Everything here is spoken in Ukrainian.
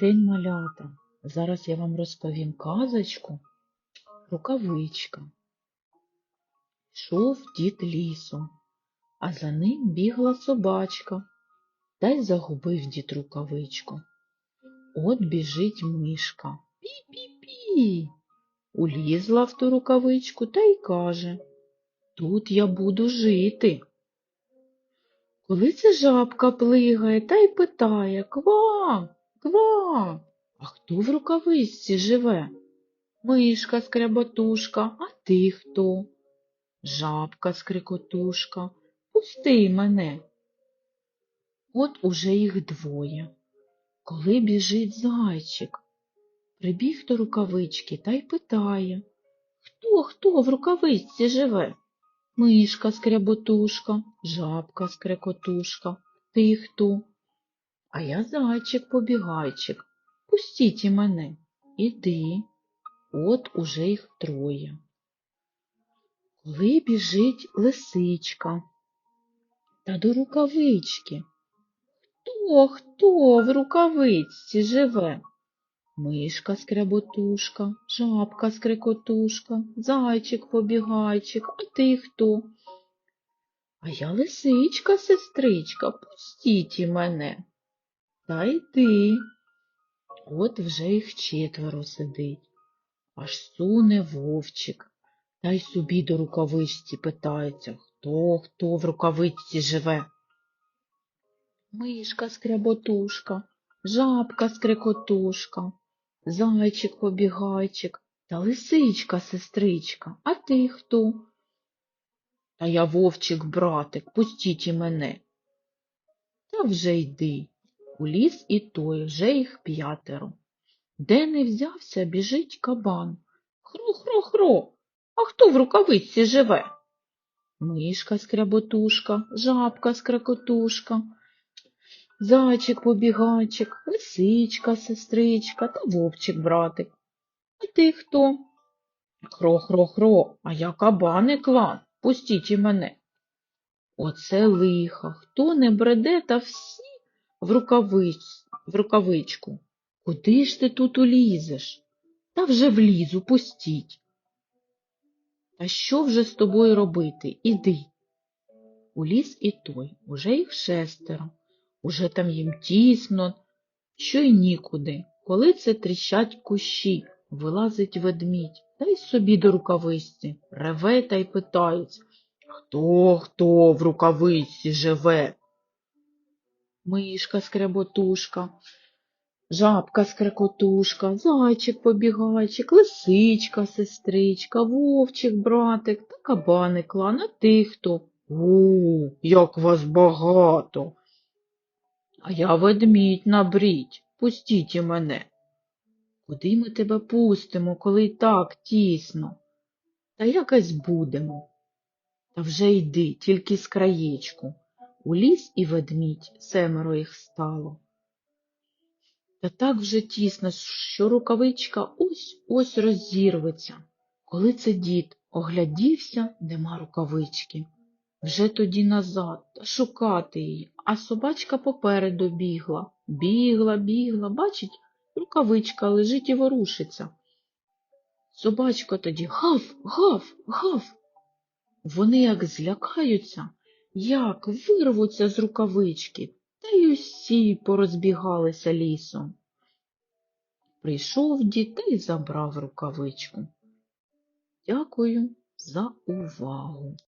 День малята. Зараз я вам розповім казочку Рукавичка. Йшов дід лісом, а за ним бігла собачка, та й загубив дід рукавичку. От біжить мишка. Пі-пі-пі. Улізла в ту рукавичку та й каже Тут я буду жити. Коли це жабка плигає та й питає Ква, ква, а хто в рукавичці живе? Мишка скряботушка, а ти хто? Жабка скрикотушка, пусти мене. От уже їх двоє. Коли біжить зайчик, прибіг до рукавички та й питає Хто, хто в рукавичці живе? Мишка скряботушка, жабка скрекотушка, ти хто? А я зайчик побігайчик. Пустіть і мене. Іди. От уже їх троє. Коли біжить лисичка та до рукавички. Хто, хто в рукавичці живе? Мишка скряботушка, жабка скрикотушка, зайчик побігайчик, а ти хто? А я лисичка, сестричка, пустіть і мене. Та йди. От вже їх четверо сидить. Аж суне вовчик, та й собі до рукавичці питається, хто, хто в рукавичці живе. Мишка скряботушка, жабка скрикотушка, зайчик побігайчик та лисичка сестричка. А ти хто? Та я вовчик братик, пустіть і мене. Та вже йди. У ліс і той, вже їх п'ятеро. Де не взявся, біжить кабан. Хро-хро-хро, а хто в рукавичці живе? Мишка скряботушка, жабка скрекотушка, зайчик побігайчик, лисичка сестричка та вовчик братик. А ти хто? Хро-хро-хро, а я кабаний клан, пустіть і мене. Оце лиха, хто не бреде, та всі в, рукавич... в рукавичку. Куди ж ти тут улізеш? Та вже влізу, пустіть. Та що вже з тобою робити? Іди. Уліз і той, уже їх шестеро, уже там їм тісно, що й нікуди. Коли це тріщать кущі, вилазить ведмідь, та й собі до рукавичці, реве та й питається, хто, хто в рукавичці живе? Мишка скреботушка, жабка скрекотушка, зайчик побігайчик, лисичка сестричка, вовчик братик та кабаник клан, а ти хто? У, як вас багато. А я ведмідь набріть, пустіть і мене. Куди ми тебе пустимо, коли й так тісно? Та якось будемо. Та вже йди, тільки з краєчку. У ліс і ведмідь семеро їх стало. Та так вже тісно, що рукавичка ось ось розірветься. Коли це дід оглядівся, нема рукавички. Вже тоді назад та шукати її, а собачка попереду бігла. Бігла, бігла, бачить, рукавичка лежить і ворушиться. Собачка тоді гав, гав, гав. Вони як злякаються, як вирвуться з рукавички, та й усі порозбігалися лісом. Прийшов дід та й забрав рукавичку. Дякую за увагу.